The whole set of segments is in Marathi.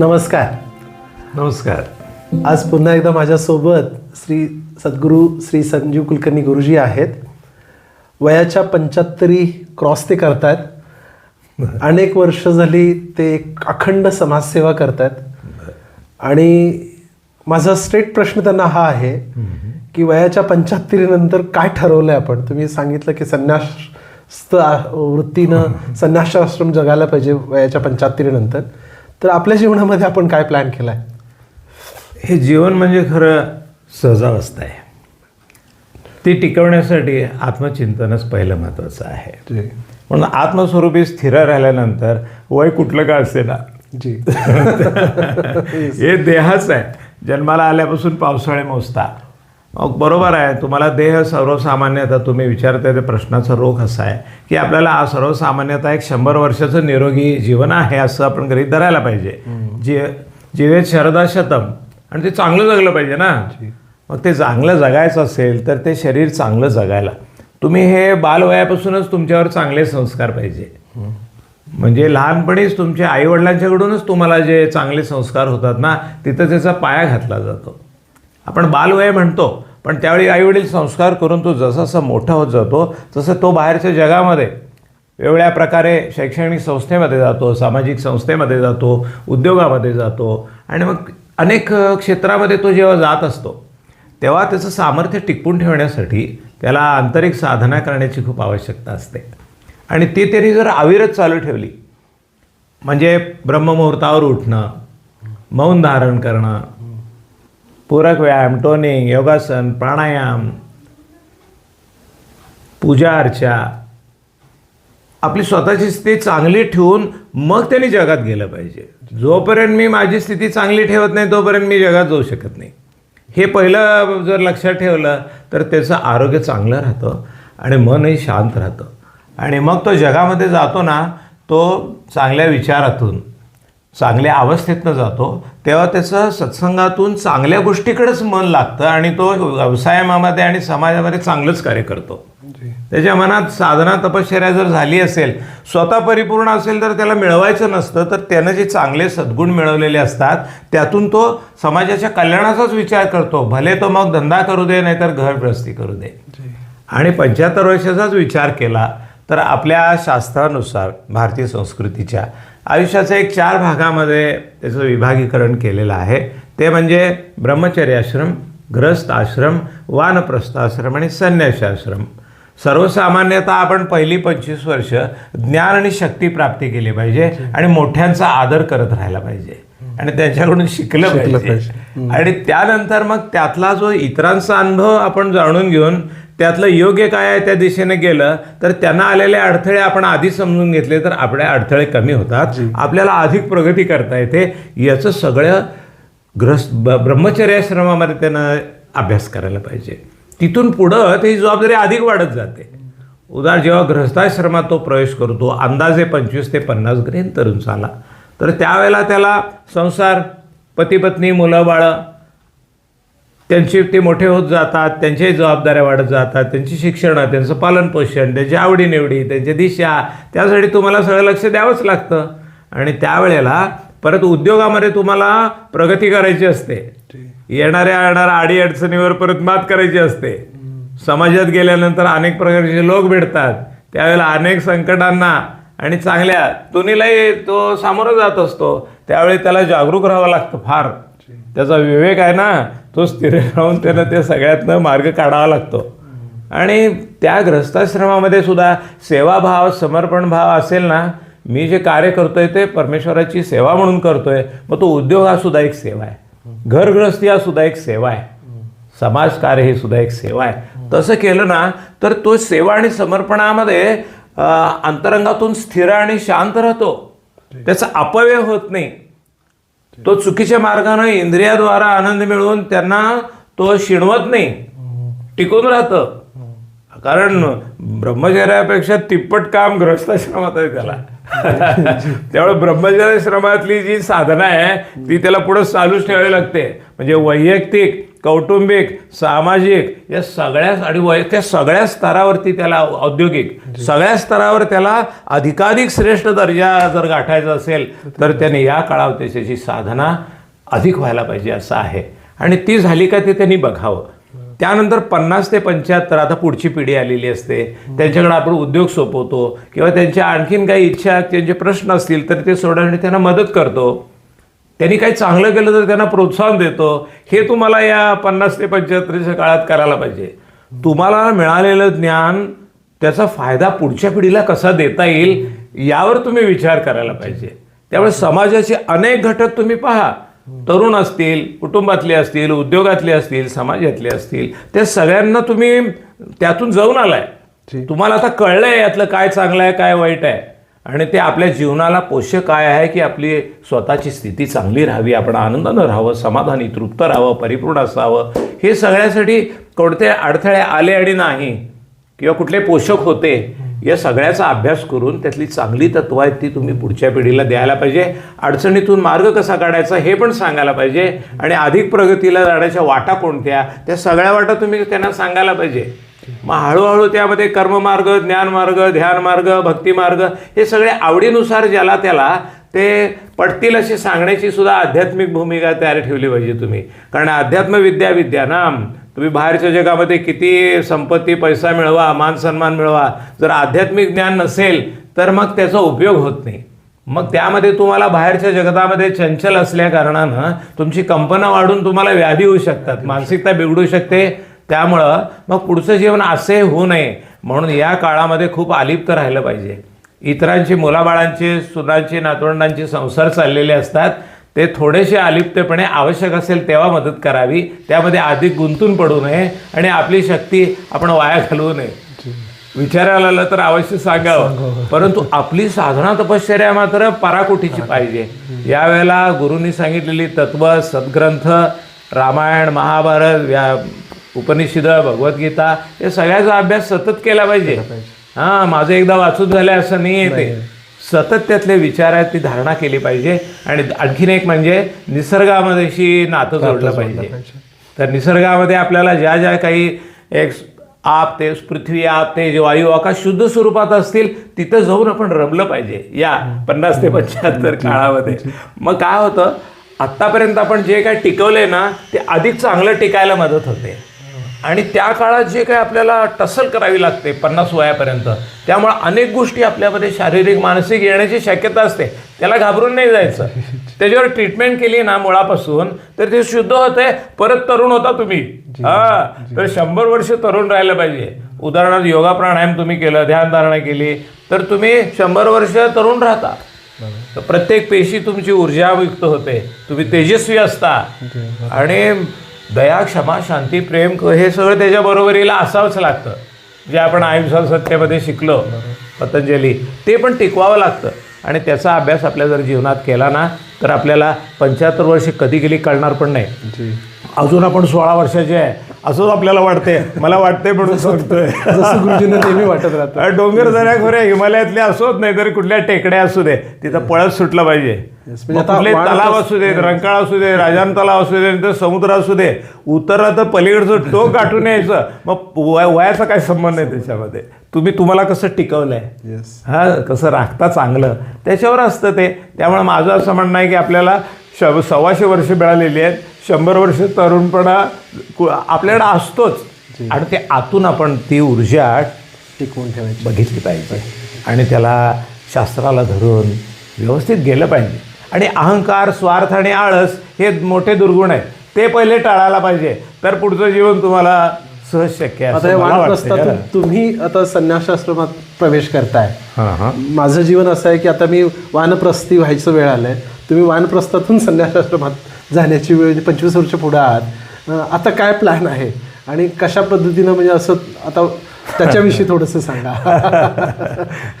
नमस्कार. नमस्कार. आज पुन्हा एकदा माझ्यासोबत श्री सद्गुरू श्री संजीव कुलकर्णी गुरुजी आहेत. वयाच्या पंच्याहत्तरी क्रॉस ते करतायत अनेक वर्ष झाली ते एक अखंड समाजसेवा करतायत आणि माझा स्ट्रेट प्रश्न त्यांना हा आहे की वयाच्या पंच्याहत्तरीनंतर काय ठरवलंय आपण? तुम्ही सांगितलं की संन्यास वृत्तीनं संन्यासाश्रम जगायला पाहिजे वयाच्या पंच्याहत्तरीनंतर तर आपल्या जीवनामध्ये आपण काय प्लॅन केलाय? हे जीवन म्हणजे खरं सहजावस्था आहे. ती टिकवण्यासाठी आत्मचिंतनच पहिलं महत्त्वाचं आहे. म्हणून आत्मस्वरूपी स्थिर राहिल्यानंतर वय कुठलं का असे ना? जी. हे देहाच आहे. जन्माला आल्यापासून पावसाळे मोजता. मग बरोबर आहे. तुम्हाला देह सर्वसामान्यता तुम्ही विचारताय ते प्रश्नाचा रोख असा आहे की आपल्याला हा सर्वसामान्यता एक शंभर वर्षाचं निरोगी जीवन आहे असं आपण गृहीत धरायला पाहिजे. जी जीवेत शरदा शतम आणि ते चांगलं जगलं पाहिजे ना. मग ते चांगलं जगायचं असेल तर ते शरीर चांगलं जगायला. तुम्ही हे बालवयापासूनच तुमच्यावर चांगले संस्कार पाहिजे. म्हणजे लहानपणीच तुमच्या आईवडिलांच्याकडूनच तुम्हाला जे चांगले संस्कार होतात ना तिथं त्याचा पाया घातला जातो. आपण बालवय म्हणतो पण त्यावेळी आईवडील संस्कार करून तो जसजसा मोठा होत जातो तसं तो बाहेरच्या जगामध्ये वेगवेगळ्या प्रकारे शैक्षणिक संस्थेमध्ये जातो सामाजिक संस्थेमध्ये जातो उद्योगामध्ये जातो आणि मग अनेक क्षेत्रामध्ये तो जेव्हा जात असतो तेव्हा त्याचं सामर्थ्य टिकवून ठेवण्यासाठी त्याला आंतरिक साधना करण्याची खूप आवश्यकता असते. आणि ती त्यांनी जर आविरच चालू ठेवली म्हणजे ब्रह्ममुहूर्तावर उठणं मौन धारण करणं पूरक व्यायाम टोनिंग योगासन प्राणायाम पूजा अर्चा. आपली स्वतःची स्थिती चांगली ठेवून मग त्यांनी जगात गेलं पाहिजे. जोपर्यंत मी माझी स्थिती चांगली ठेवत नाही तोपर्यंत मी जगात जाऊ शकत नाही. हे पहिलं जर लक्षात ठेवलं तर त्याचं आरोग्य चांगलं राहतं आणि मनही शांत राहतं. आणि मग तो जगामध्ये जातो ना तो चांगल्या विचारातून चांगल्या अवस्थेतनं जातो तेव्हा त्याचं सत्संगातून चांगल्या गोष्टीकडेच मन लागतं आणि तो व्यवसायामध्ये आणि समाजामध्ये चांगलंच कार्य करतो. त्याच्या मनात साधना तपश्चर्या जर झाली असेल स्वतः परिपूर्ण असेल तर त्याला मिळवायचं नसतं तर त्यानं जे चांगले सद्गुण मिळवलेले असतात त्यातून तो समाजाच्या कल्याणाचाच विचार करतो. भले तो मग धंदा करू दे नाहीतर घर गृहस्थी करू दे. आणि पंच्याहत्तर वर्षाचाच विचार केला तर आपल्या शास्त्रानुसार भारतीय संस्कृतीच्या आयुष्याचं एक चार भागामध्ये त्याचं विभागीकरण केलेलं आहे. ते म्हणजे ब्रह्मचर्याश्रम ग्रस्त आश्रम वानप्रस्थाश्रम आणि संन्यासाश्रम सर्वसामान्यतः आपण पहिली पंचवीस वर्ष ज्ञान आणि शक्ती प्राप्ती केली पाहिजे आणि मोठ्यांचा आदर करत राहायला पाहिजे. आणि त्यांच्याकडून शिकलं शिकलं पाहिजे. आणि त्यानंतर मग त्यातला जो इतरांचा अनुभव आपण जाणून घेऊन त्यातलं योग्य काय आहे त्या दिशेने गेलं तर त्यांना आलेले अडथळे आपण आधी समजून घेतले तर आपले अडथळे कमी होतात. आपल्याला अधिक प्रगती करता येते. याचं सगळं ग्रस्त ब ब्रह्मचर्याश्रमामध्ये त्यानं अभ्यास करायला पाहिजे. तिथून पुढं ती जबाबदारी अधिक वाढत जाते. उदा जेव्हा गृहस्थाश्रमात तो प्रवेश करतो अंदाजे पंचवीस ते पन्नास ग्रेन तरुण झाला. तर त्यावेळेला त्याला संसार पतीपत्नी मुलं बाळं त्यांचे ते मोठे होत जातात त्यांच्याही जबाबदाऱ्या वाढत जातात त्यांची शिक्षणं त्यांचं पालनपोषण त्यांची आवडीनिवडी त्यांची दिशा त्यासाठी तुम्हाला सगळं लक्ष द्यावंच लागतं. आणि त्यावेळेला परत उद्योगामध्ये तुम्हाला प्रगती करायची असते. येणाऱ्या येणाऱ्या अडी अडचणीवर परत मात करायची असते. समाजात गेल्यानंतर अनेक प्रकारचे लोक भेटतात. त्यावेळेला अनेक संकटांना आणि चांगल्या दोन्हीलाही तो सामोरं जात असतो. त्यावेळी त्याला जागरूक राहावं लागतं फार. त्याचा विवेक आहे ना तो स्थिर राहून त्याला ते सगळ्यातनं मार्ग काढावा लागतो. आणि त्या ग्रस्ताश्रमामध्ये सुद्धा सेवाभाव समर्पण भाव असेल ना मी जे कार्य करतोय ते परमेश्वराची सेवा म्हणून करतोय मग तो उद्योग हा सुद्धा एक सेवा आहे. घरग्रस्ती हा सुद्धा एक सेवा आहे. समाजकार्य ही सुद्धा एक सेवा आहे. तसं केलं ना तर तो सेवा आणि समर्पणामध्ये अंतरंगातून स्थिर आणि शांत राहतो. त्याचा अपव्यय होत नाही. तो चुकीच्या मार्गानं इंद्रियाद्वारा आनंद मिळवून त्यांना तो शिणवत नाही. टिकून राहतं. कारण ब्रह्मचर्यापेक्षा तिप्पट काम ग्रस्ताश्रमात आहे त्याला. त्यामुळे ब्रह्मचर्याश्रमातली जी साधना आहे ती त्याला पुढे चालूच ठेवावी लागते. म्हणजे वैयक्तिक कौटुंबिक सामाजिक या सगळ्या आणि वय त्या सगळ्या स्तरावरती त्याला औद्योगिक सगळ्या स्तरावर त्याला अधिकाधिक श्रेष्ठ दर्जा जर गाठायचा असेल तर त्याने या त्याची साधना अधिक व्हायला पाहिजे असं आहे. आणि ती झाली का ते त्यांनी बघावं. त्यानंतर पन्नास ते पंच्याहत्तर आता पुढची पिढी आलेली असते. त्यांच्याकडे आपण उद्योग सोपवतो किंवा त्यांच्या आणखीन काही इच्छा त्यांचे प्रश्न असतील तर ते सोडवण्यासाठी त्यांना मदत करतो. त्यांनी काही चांगलं केलं तर त्यांना प्रोत्साहन देतो. हे तुम्हाला या पन्नास ते पंच्याहत्तरच्या काळात करायला पाहिजे. तुम्हाला मिळालेलं ज्ञान त्याचा फायदा पुढच्या पिढीला कसा देता येईल यावर तुम्ही विचार करायला पाहिजे. त्यामुळे समाजाचे अनेक घटक तुम्ही पहा. तरुण असतील कुटुंबातले असतील उद्योगातले असतील समाजातले असतील त्या सगळ्यांना तुम्ही त्यातून जाऊन आलाय. तुम्हाला आता कळलंय यातलं काय चांगलं आहे काय वाईट आहे. आणि ते आपल्या जीवनाला पोषक काय आहे की आपली स्वतःची स्थिती चांगली राहावी आपण आनंदानं राहावं समाधानी तृप्त राहावं परिपूर्ण असावं हे सगळ्यासाठी कोणते अडथळे आले आणि नाही किंवा कुठले पोषक होते या सगळ्याचा अभ्यास करून त्यातली चांगली तत्व आहेत ती तुम्ही पुढच्या पिढीला द्यायला पाहिजे. अडचणीतून मार्ग कसा काढायचा हे पण सांगायला पाहिजे. आणि अधिक प्रगतीला जाण्याच्या वाटा कोणत्या त्या सगळ्या वाटा तुम्ही त्यांना सांगायला पाहिजे. मग हळूहळू त्यामध्ये कर्ममार्ग ज्ञानमार्ग ध्यानमार्ग भक्तिमार्ग हे सगळे आवडीनुसार ज्याला त्याला ते पटतील अशी सांगण्याची सुद्धा आध्यात्मिक भूमिका तयार ठेवली पाहिजे तुम्ही. कारण अध्यात्म विद्या विद्या ना. तुम्ही बाहेरच्या जगामध्ये किती संपत्ती पैसा मिळवा मान सन्मान मिळवा. जर आध्यात्मिक ज्ञान नसेल तर मग त्याचा उपयोग होत नाही. मग त्यामध्ये तुम्हाला बाहेरच्या जगतामध्ये चंचल असल्या कारणानं तुमची कंपना वाढून तुम्हाला व्याधी होऊ शकतात. मानसिकता बिघडू शकते. त्यामुळं मग पुढचं जीवन असे होऊ नये म्हणून या काळामध्ये खूप अलिप्त राहिलं पाहिजे. इतरांची मुलाबाळांचे सुनांचे नातवंडांचे संसार चाललेले असतात. ते थोडेसे अलिप्तपणे आवश्यक असेल तेव्हा मदत करावी. त्यामध्ये अधिक गुंतून पडू नये आणि आपली शक्ती आपण वाया घालवू नये. विचारायला आलं तर अवश्य सांगावं. परंतु आपली साधना तपश्चर्या मात्र पराकोटीची पाहिजे. यावेळेला गुरूंनी सांगितलेली तत्व सद्ग्रंथ रामायण महाभारत व्या उपनिषद भगवद्गीता या सगळ्याचा अभ्यास सतत केला पाहिजे. हां माझं एकदा वाचून झालं असं नाही आहे ते. सतत त्यातले विचार आहेत ती धारणा केली पाहिजे. आणि आणखीन एक म्हणजे निसर्गामध्येशी नातं जोडलं पाहिजे. तर निसर्गामध्ये आपल्याला ज्या ज्या काही एक आप ते पृथ्वी आप ते जे वायू आकाश शुद्ध स्वरूपात असतील तिथं जाऊन आपण रमलं पाहिजे. या पन्नास ते पंच्याहत्तर काळामध्ये. मग काय होतं आत्तापर्यंत आपण जे काय टिकवलंय ना ते अधिक चांगलं टिकायला मदत होते. आणि त्या काळात जे काही आपल्याला टसल करावी लागते पन्नास वयापर्यंत त्यामुळे अनेक गोष्टी आपल्यामध्ये शारीरिक मानसिक येण्याची शक्यता असते. त्याला घाबरून नाही जायचं. त्याच्यावर ट्रीटमेंट केली ना मुळापासून तर ते शुद्ध होते परत तरुण होता तुम्ही. हा तर शंभर वर्ष तरुण राहिलं पाहिजे. उदाहरणार्थ योगा प्राणायाम तुम्ही केलं ध्यानधारणा केली तर तुम्ही शंभर वर्ष तरुण राहता. तर प्रत्येक पेशी तुमची ऊर्जायुक्त होते. तुम्ही तेजस्वी असता. आणि दया क्षमा शांती प्रेम क- हे सगळं त्याच्या बरोबरीला असावंच लागतं. जे आपण आयुष्यात सत्तेमध्ये शिकलो पतंजली ते पण टिकवावं लागतं. आणि त्याचा अभ्यास आपल्या जर जीवनात केला ना तर आपल्याला पंच्याहत्तर वर्षे कधी गेली कळणार पण नाही. अजून आपण सोळा वर्षाचे आहे. असंच आपल्याला वाटते मला वाटते म्हणून सांगतोय. जसं गुरुजींना नेहमी वाटत राहतं. डोंगर दऱ्या खोऱ्या हिमालयातल्या असोत नाही तरी कुठल्या टेकड्या असू दे. तिथं पळत सुटलं पाहिजे. म्हणजे कुठले तलाव अस- दे रंकाळ असू दे राजान तलाव असू दे तर समुद्र असू दे. उतरला तर पलीकडचं टोक गाठून यायचं. मग वय- वयाचा काय संबंध नाही त्याच्यामध्ये? तुम्ही तुम्हाला कसं टिकवलंय? हा कसं राखता चांगलं? त्याच्यावर असतं ते. त्यामुळे माझं असं म्हणणं आहे की आपल्याला श सव्वाशे वर्ष मिळालेली आहेत. शंभर वर्ष तरुणपणा आपल्याकडे असतोच. आणि ते आतून आपण ती ऊर्जा टिकवून ठेवायची. बघितली पाहिजे. आणि त्याला शास्त्राला धरून व्यवस्थित गेलं पाहिजे. आणि अहंकार स्वार्थ आणि आळस हे मोठे दुर्गुण आहेत. ते पहिले टाळायला पाहिजे. तर पुढचं जीवन तुम्हाला सहज शक्य आहे तुम्ही आता संन्यासाश्रमात प्रवेश करताय. हां हां. माझं जीवन असं आहे की आता मी वानप्रस्थी व्हायचं वेळ आलंय. तुम्ही वानप्रस्थातून संन्यासाश्रमात जाण्याची वेळ म्हणजे पंचवीस वर्ष पुढे आहात. आता काय प्लॅन आहे? आणि कशा पद्धतीनं म्हणजे असं आता त्याच्याविषयी थोडंसं सांगा.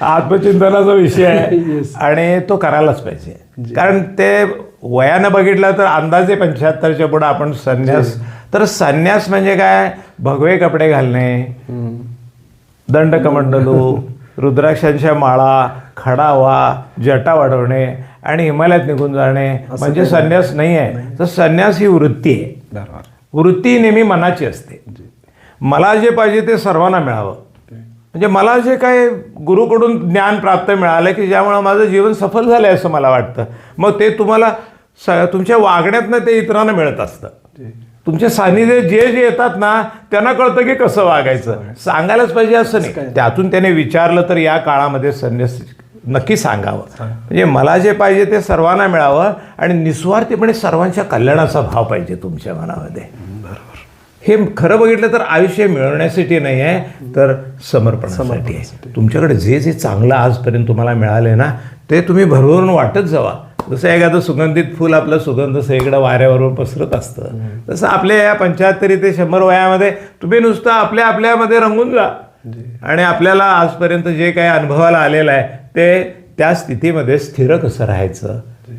आत्मचिंतनाचा विषय आहे. आणि तो करायलाच पाहिजे. कारण ते वयानं बघितलं तर अंदाजे पंच्याहत्तरच्या पुढे आपण संन्यास तर संन्यास म्हणजे काय? भगवे कपडे घालणे दंडकमंडलू रुद्राक्षांच्या माळा खडावा जटा वाढवणे आणि हिमालयात निघून जाणे म्हणजे संन्यास नाही. आहे तर संन्यास ही वृत्ती आहे. वृत्ती नेहमी मनाची असते. मला जे पाहिजे ते सर्वांना मिळावं. म्हणजे मला जे काय गुरुकडून ज्ञान प्राप्त मिळालं की ज्यामुळं माझं जीवन सफल झालं आहे असं मला वाटतं. मग ते तुम्हाला स तुमच्या वागण्यातनं ते इतरांना मिळत असतं. तुमच्या सानिध्य जे जे येतात ना त्यांना कळतं की कसं वागायचं. सांगायलाच पाहिजे असं नाही. त्यातून त्याने विचारलं तर या काळामध्ये संन्यास नक्की सांगावं. म्हणजे मला जे पाहिजे ते सर्वांना मिळावं आणि निस्वार्थीपणे सर्वांच्या कल्याणाचा भाव पाहिजे तुमच्या मनामध्ये. हे खरं बघितलं तर आयुष्य मिळवण्यासाठी नाही आहे तर समर्पणासाठी आहे. तुमच्याकडे जे जे चांगलं आजपर्यंत तुम्हाला मिळाले ना ते तुम्ही भरभरून वाटत जावा. जसं एखादं सुगंधित फूल आपलं सुगंध सगळीकडं वाऱ्यावरून पसरत असतं. तसं आपल्या या पंच्याहत्तरी ते शंभर वयामध्ये तुम्ही नुसतं आपल्या आपल्यामध्ये रंगून जा. आणि आपल्याला आजपर्यंत जे काही अनुभवाला आलेलं आहे ते त्या स्थितीमध्ये स्थिर कसं राहायचं?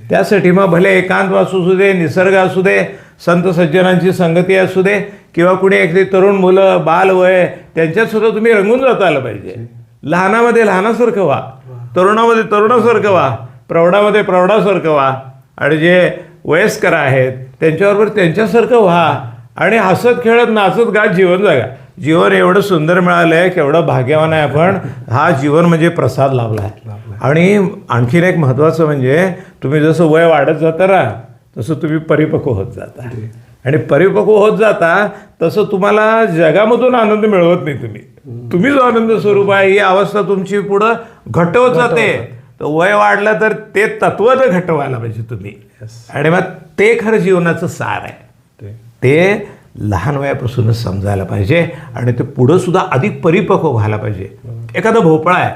त्यासाठी मग भले एकांत असू दे निसर्ग असू दे संत सज्जनांची संगती असू दे किंवा कुणी एखादी तरुण मुलं बाल वय त्यांच्यात सुद्धा तुम्ही रंगून जाता आलं पाहिजे. लहानामध्ये लहानासारखं व्हा तरुणामध्ये तरुणासारखं व्हा प्रौढामध्ये प्रौढासारखं व्हा आणि जे वयस्कर आहेत त्यांच्याबरोबर त्यांच्यासारखं व्हा. आणि हसत खेळत नाचत गात जीवन जगा. जीवन एवढं सुंदर मिळालं आहे केवढं भाग्यवान आहे आपण. हा जीवन म्हणजे प्रसाद लाभला आहे आणि आणखीन एक महत्त्वाचं म्हणजे तुम्ही जसं वय वाढत जाता ना तसं तुम्ही परिपक्व होत जाता. आणि परिपक्व होत जाता तसं तुम्हाला जगामधून आनंद मिळवत नाही तुम्ही. तुम्ही जो आनंद स्वरूप आहे. ही अवस्था तुमची पुढं घटवत जाते. तर वय वाढलं तर ते तत्व तर घटवायला पाहिजे तुम्ही. आणि मग ते खरं जीवनाचं सार आहे. ते लहान वयापासूनच समजायला पाहिजे आणि ते पुढं सुद्धा अधिक परिपक्व व्हायला पाहिजे. एखादा भोपळा आहे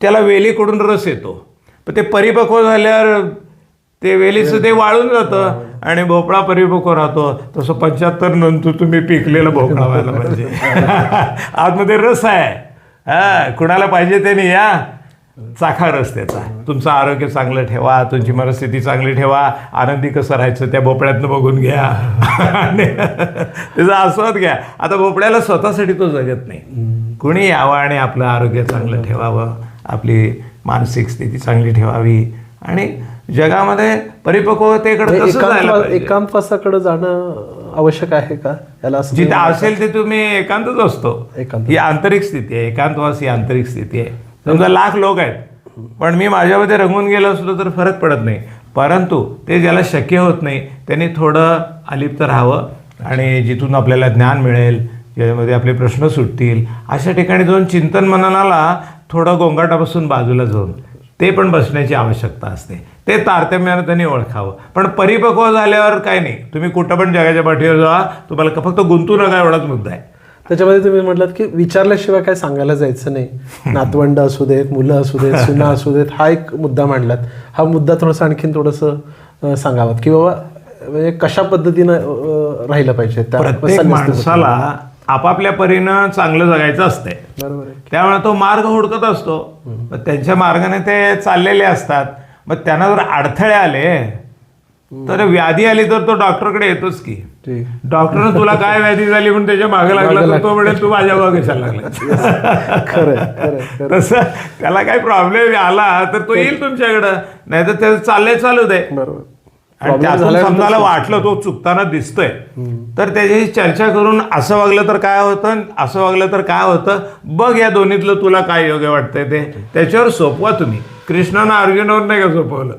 त्याला वेलीकडून रस येतो. पण ते परिपक्व झाल्यावर ते वेलीचं ते वाळून जातं आणि भोपळा परिपक्व राहतो. तसं पंच्याहत्तर नंतर तुम्ही पिकलेला भोपळा व्हायला पाहिजे. आतमध्ये रस आहे. हा कुणाला पाहिजे ते नाही या चाखा रस त्याचा तुमचं आरोग्य चांगलं ठेवा तुमची मनस्थिती चांगली ठेवा आनंदी कसं राहायचं त्या भोपळ्यातनं बघून घ्या. आणि त्याचा आस्वाद घ्या. आता भोपळ्याला स्वतःसाठी तो जगत नाही. कुणी यावं आणि आपलं आरोग्य चांगलं ठेवावं आपली मानसिक स्थिती चांगली ठेवावी. आणि जगामध्ये परिपक्वतेकडे पाहिजे? एकांतवासाकडे जाणं आवश्यक आहे का? याला असं जिथे असेल ते तुम्ही एकांतच असतो. एकांत. ही आंतरिक स्थिती आहे. एकांतवास ही आंतरिक स्थिती आहे. समजा लाख लोक आहेत. पण मी माझ्यामध्ये रंगून गेलो असलो तर फरक पडत नाही. परंतु ते ज्याला शक्य होत नाही त्यांनी थोडं अलिप्त राहावं आणि जिथून आपल्याला ज्ञान मिळेल ज्यामध्ये आपले प्रश्न सुटतील अशा ठिकाणी जाऊन चिंतन मननाला थोडं गोंगाटापासून बाजूला जाऊन ते पण बसण्याची आवश्यकता असते. ते तारतम्यानं त्यांनी ओळखावं. पण परिपक्व झाल्यावर काय नाही. तुम्ही कुठं पण जगाच्या पाठीवर जा तुम्हाला फक्त गुंतू नका एवढाच मुद्दा आहे. त्याच्यामध्ये तुम्ही म्हटलात की विचारल्याशिवाय काय सांगायला जायचं नाही. नातवंड असू देत मुलं असू देत सुना असू देत हा एक मुद्दा मांडलात. हा मुद्दा थोडंसं आणखीन थोडंसं अं, सांगावं की बाबा म्हणजे कशा पद्धतीनं राहिलं पाहिजे? त्या प्रत्येक माणसाला आपापल्या परीनं चांगलं जगायचं असतंय. बरोबर त्यामुळे तो मार्ग हुडकत असतो. त्यांच्या मार्गाने ते चाललेले असतात. मग त्यांना जर अडथळे आले तर व्याधी आली तर तो डॉक्टरकडे येतोच की. ठीक डॉक्टरनं तुला काय व्याधी झाली म्हणून त्याच्यामागे लागला तर तो म्हणेल तू माझ्या मागे कशाला लागला? खरं तसं त्याला काही प्रॉब्लेम आला तर तो येईल तुमच्याकडं. नाही तर त्याचं चाललंय चालू दे. बरोबर. आणि त्यातून समजायला वाटलं तो चुकताना दिसतोय. तर त्याच्याशी चर्चा करून असं वागलं तर काय होतं असं वागलं तर काय होतं? बघ या दोन्हीतलं तुला काय योग्य वाटतंय ते. त्याच्यावर सोपवा तुम्ही. कृष्णानं अर्जुनावर नाही का सोपवलं.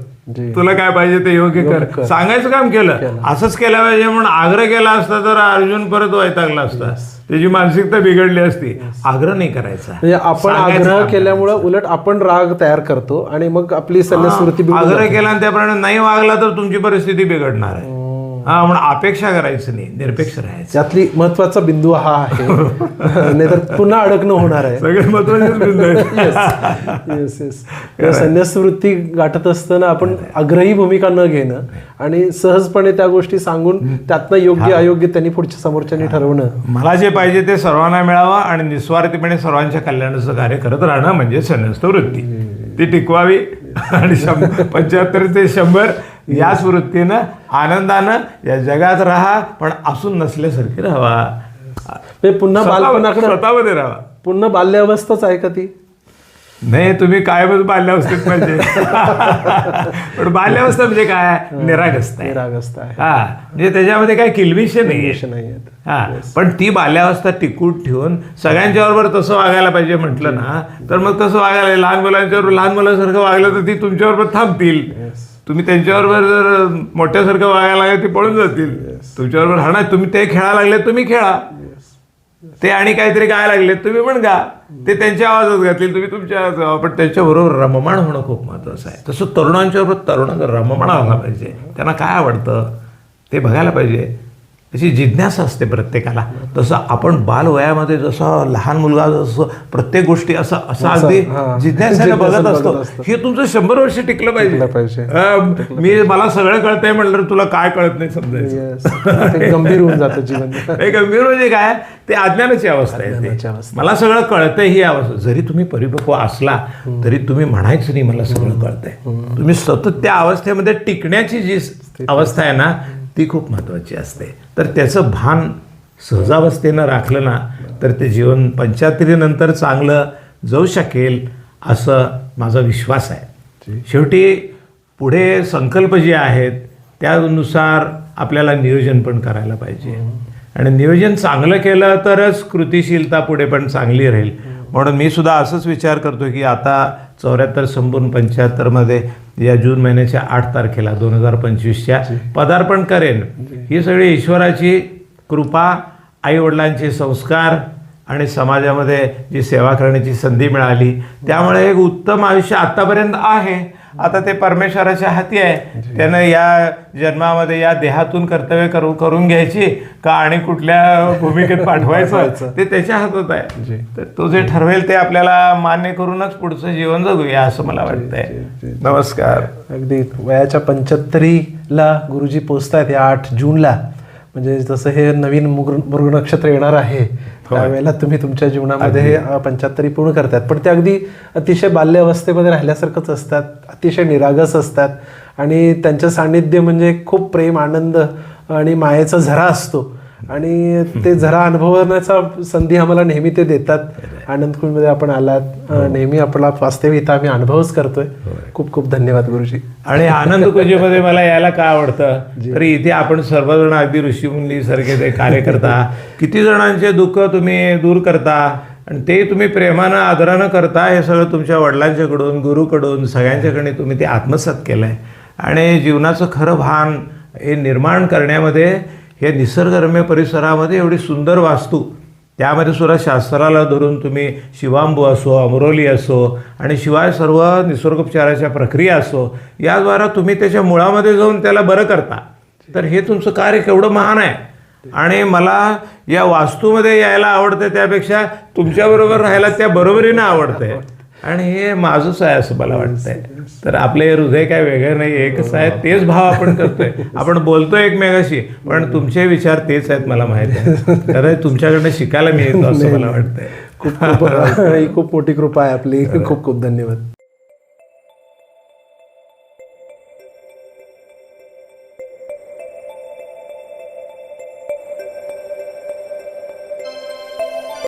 तुला काय पाहिजे ते योग्य कर. सांगायचं काम केलं. असंच केलं पाहिजे म्हणून आग्रह केला असता तर अर्जुन परत वैतागला असता. त्याची मानसिकता बिघडली असती. आग्रह नाही करायचा. म्हणजे आपण आग्रह. केल्यामुळं उलट आपण राग तयार करतो आणि मग आपली बिघडून आग्रह. केला आणि त्याप्रमाणे नाही वागला तर तुमची परिस्थिती बिघडणार आहे. हा म्हणून अपेक्षा करायचं नाही निरपेक्ष राहायचं. त्यातली महत्त्वाचा बिंदू हा आहे. नाहीतर पुन्हा अडकणं होणार आहे. सगळ्यात महत्त्वाचे बिंदू आहेत. येस येस संन्यास वृत्ती गाठत असताना आपण आग्रही भूमिका न घेणं आणि सहजपणे त्या गोष्टी सांगून त्यातनं योग्य अयोग्य त्यांनी पुढच्या समोरच्यांनी ठरवणं. मला जे पाहिजे ते सर्वांना मिळावं आणि निस्वार्थीपणे सर्वांच्या कल्याणाचं कार्य करत राहणं म्हणजे सन्यस्त वृत्ती ती टिकवावी आणि शंभर पंच्याहत्तर ते शंभर याच वृत्तीनं आनंदानं या जगात राहा पण असून नसल्यासारखी राहावा म्हणजे पुन्हा बालपणाकडे स्वतःमध्ये राहावा पुन्हा बाल्यावस्थाच आहे का ती? नाही तुम्ही कायमच बाल्यावस्थेत पाहिजे पण बाल्यावस्था म्हणजे काय? निरागसता निरागस्त आहे. हा म्हणजे त्याच्यामध्ये काय किलबिश नाही हा पण ती बाल्यावस्था टिकून ठेवून सगळ्यांच्या बरोबर तसं वागायला पाहिजे म्हटलं ना तर मग तसं वागायला लहान मुलांच्यावर लहान मुलांसारखं वागलं तर ती तुमच्याबरोबर थांबतील. तुम्ही त्यांच्याबरोबर जर मोठ्यासारखं वागायला लागले ते पळून जातील. तुमच्याबरोबर हा नाही तुम्ही ते खेळायला लागले तुम्ही खेळा. ते आणि काहीतरी गायला लागले तुम्ही पण गा. ते त्यांच्या आवाजात घातले तुम्ही तुमच्या आवाजात गावा पण त्यांच्याबरोबर रममाण होणं खूप महत्त्वाचं आहे. तसं तरुणांच्या बरोबर तरुणांचा रममाण आला पाहिजे. त्यांना काय आवडतं ते बघायला पाहिजे. तशी जिज्ञासा असते प्रत्येकाला. तसं आपण बालवयामध्ये जसं लहान मुलगा जसं प्रत्येक गोष्टी असं असं अगदी. जिज्ञासाने बघत असतो. हे तुमचं शंभर वर्ष टिकलं पाहिजे. मी मला सगळं कळतंय म्हणलं तुला काय कळत नाही समजायचं. गंभीर होऊन जातं जीवन. हे गंभीर म्हणजे काय? ते अज्ञानाची अवस्था आहे. मला सगळं कळतंय ही अवस्था. जरी तुम्ही परिपक्व असला तरी तुम्ही म्हणायचं नाही मला सगळं कळतंय. तुम्ही सतत त्या अवस्थेमध्ये टिकण्याची जी अवस्था आहे ना ती खूप महत्वाची असते. तर त्याचं भान सहजावस्थेनं राखलं ना तर ते जीवन पंच्याहत्तरीनंतर चांगलं जाऊ शकेल असं माझा विश्वास आहे. शेवटी पुढे संकल्प जे आहेत त्यानुसार आपल्याला नियोजन पण करायला पाहिजे. आणि नियोजन चांगलं केलं तरच कृतिशीलता पुढे पण चांगली राहील. म्हणून मी सुद्धा असंच विचार करतो की आता चौऱ्याहत्तर संपूर्ण पंच्याहत्तरमध्ये या जून महिन्याच्या आठ तारखेला दोन हजार पंचवीसच्या पदार्पण करेन. ही सगळी ईश्वराची कृपा आईवडिलांचे संस्कार आणि समाजामध्ये जी सेवा करण्याची संधी मिळाली त्यामुळे एक उत्तम आयुष्य आतापर्यंत आहे. आता ते परमेश्वराच्या हाती आहे. त्यानं या जन्मामध्ये या देहातून कर्तव्य करू करून घ्यायची का आणि कुठल्या भूमिकेत पाठवायचं ते त्याच्या हातात आहे. तर तो जे ठरवेल ते आपल्याला मान्य करूनच पुढचं जीवन जगूया असं मला वाटतंय. नमस्कार. अगदी वयाच्या पंच्याहत्तरीला गुरुजी पोचतायत या आठ जूनला. म्हणजे जसं हे नवीन मृग मृग नक्षत्र येणार आहे त्यावेळेला तुम्ही तुमच्या जीवनामध्ये हे पंच्याहत्तरी पूर्ण करतात. पण ते अगदी अतिशय बाल्य अवस्थेमध्ये राहिल्यासारखंच असतात. अतिशय निरागस असतात. आणि त्यांचं सान्निध्य म्हणजे खूप प्रेम आनंद आणि मायेचा झरा असतो. आणि ते झरा अनुभवण्याचा संधी आम्हाला नेहमी ते देतात. आनंदकुंजमध्ये आपण आलात. अं, नेहमी आपला वास्तविक इथं आम्ही अनुभवच करतोय. खूप खूप धन्यवाद गुरुजी. आणि आनंद कुंजीमध्ये मला यायला काय आवडतं? तरी इथे आपण सर्वजण अगदी ऋषीमुनी सारखे ते कार्य करता किती जणांचे दुःख तुम्ही दूर करता? आणि ते तुम्ही प्रेमानं आदरानं करता हे सगळं तुमच्या वडिलांच्याकडून गुरुकडून सगळ्यांच्याकडे तुम्ही ते आत्मसात केलं आहे आणि जीवनाचं खरं भान हे निर्माण करण्यामध्ये हे निसर्गरम्य परिसरामध्ये एवढी सुंदर वास्तू. त्यामध्ये सुद्धा शास्त्राला धरून तुम्ही शिवांबू असो अमरोली असो आणि शिवाय सर्व निसर्गोपचाराच्या प्रक्रिया असो याद्वारा तुम्ही त्याच्या मुळामध्ये जाऊन त्याला बरं करता. तर हे तुमचं कार्य केवढं महान आहे. आणि मला या वास्तूमध्ये यायला आवडतं त्यापेक्षा तुमच्याबरोबर राहायला त्या बरोबरीनं आवडतंय. आणि हे माझंच आहे असं मला वाटतंय. तर आपले हृदय काय वेगळं नाही एकच आहे तेच भाव आपण करतोय. आपण बोलतोय एकमेकाशी पण तुमचे विचार तेच आहेत मला माहिती आहे. खरं तुमच्याकडनं शिकायला मी येतो असं मला वाटतंय. खूप खूप मोठी कृपा आहे आपली. खूप खूप धन्यवाद.